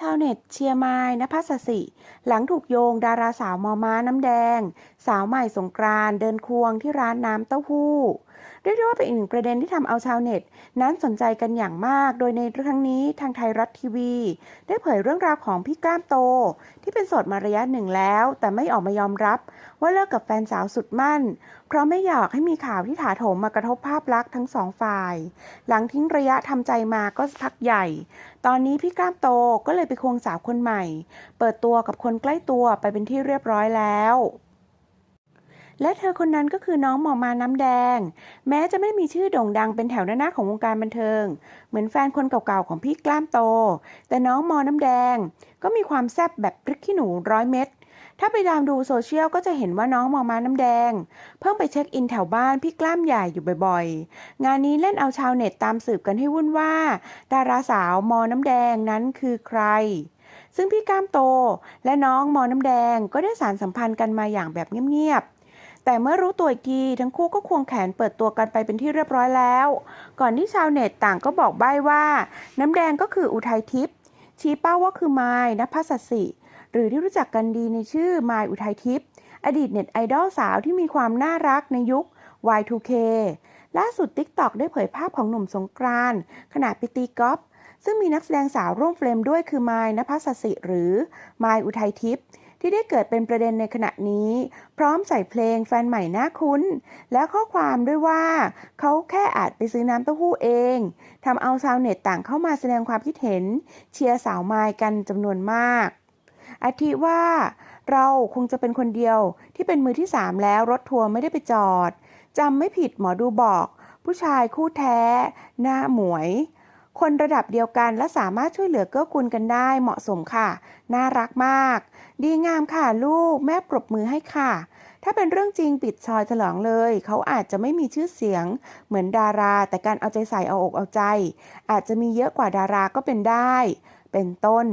ชาวเน็ตเชียร์ไม้นภัสสิ หลังถูกโยงดาราสาวมอม้าน้ำแดง สาวใหม่สงกรานเดินควงที่ร้านน้ำเต้าหู้ เรียกได้ว่าเป็นอีกหนึ่งประเด็นที่ทำเอาชาวเน็ต นั้นสนใจกันอย่างมาก โดยในครั้งนี้ทางไทยรัฐทีวี ได้เผยเรื่องราวของพี่กล้ามโต ที่เป็นโสดมาระยะหนึ่งแล้ว แต่ไม่ออกมายอมรับ ว่าเลิกกับแฟนสาวสุดมั่น เพราะไม่อยากให้มีข่าวที่ถาโถมมากระทบภาพลักษณ์ทั้งสองฝ่าย หลังทิ้งระยะทำใจมาก็พักใหญ่ ตอนนี้พี่กล้ามโตก็เลยไปควงสาวคนใหม่ เปิดตัวกับคนใกล้ตัวไปเป็นที่เรียบร้อยแล้ว และเธอคนนั้นก็คือน้องหมอมาน้ำแดง แม้จะไม่มีชื่อโด่งดังเป็นแถวหน้าของวงการบันเทิง เหมือนแฟนคนเก่าๆของพี่กล้ามโต แต่น้องมอน้ำแดง ก็มีความแซ่บแบบพริกขี้หนูร้อยเม็ดถ้าไปตามดูโซเชียลก็จะเห็นว่าน้องมอมาน้ำแดง เพิ่งไปเช็คอินแถวบ้านพี่กล้ามใหญ่อยู่บ่อยๆ งานนี้เล่นเอาชาวเน็ตตามสืบกันให้วุ่นว่า ดาราสาวมอน้ำแดงนั้นคือใครซึ่งพี่กล้ามโตและน้องมอน้ำแดงก็ได้สารสัมพันธ์กันมาอย่างแบบเงียบ แต่เมื่อรู้ตัวอีกทีทั้งคู่ก็ควงแขนเปิดตัวกันไปเป็นที่เรียบร้อยแล้ว ก่อนที่ชาวเน็ตต่างก็บอกใบ้ว่า น้ำแดงก็คืออุทัยทิพย์ชี้เป้าว่าคือไม้นภัสสิ หรือที่รู้จักกันดีในชื่อไมายอุทัยทิพย์อดีตเน็ตไอดอลสาวที่มีความน่ารักในยุค Y2K ล่าสุด TikTok ได้เผยภาพของหนุ่มสงกรานขณะไปตีกอล์ฟซึ่งมีนักแสดงสาวร่วมเฟรมด้วยคือไมายนภัสสิหรือไมายอุทัยทิพย์ ที่ได้เกิดเป็นประเด็นในขณะนี้ พร้อมใส่เพลงแฟนใหม่น่าคุ้น และข้อความด้วยว่า เขาแค่อาจไปซื้อน้ำเต้าหู้เองทำเอาชาวเน็ตต่างเข้ามาแสดงความคิดเห็น เชียร์สาวไมายกันจำนวนมากอาทิว่าเราคงจะเป็นคนเดียวที่เป็นมือที่สามแล้วรถทัวร์ไม่ได้ไปจอดจำไม่ผิดหมอดูบอก ผู้ชายคู่แท้ หน้าหมวย คนระดับเดียวกันและสามารถช่วยเหลือเกื้อกูลกันได้เหมาะสมค่ะ น่ารักมาก ดีงามค่ะลูกแม่ปรบมือให้ค่ะ ถ้าเป็นเรื่องจริงปิดชอยฉลองเลย เขาอาจจะไม่มีชื่อเสียง เหมือนดารา แต่การเอาใจใส่เอาอกเอาใจ อาจจะมีเยอะกว่าดาราก็เป็นได้ เป็นต้น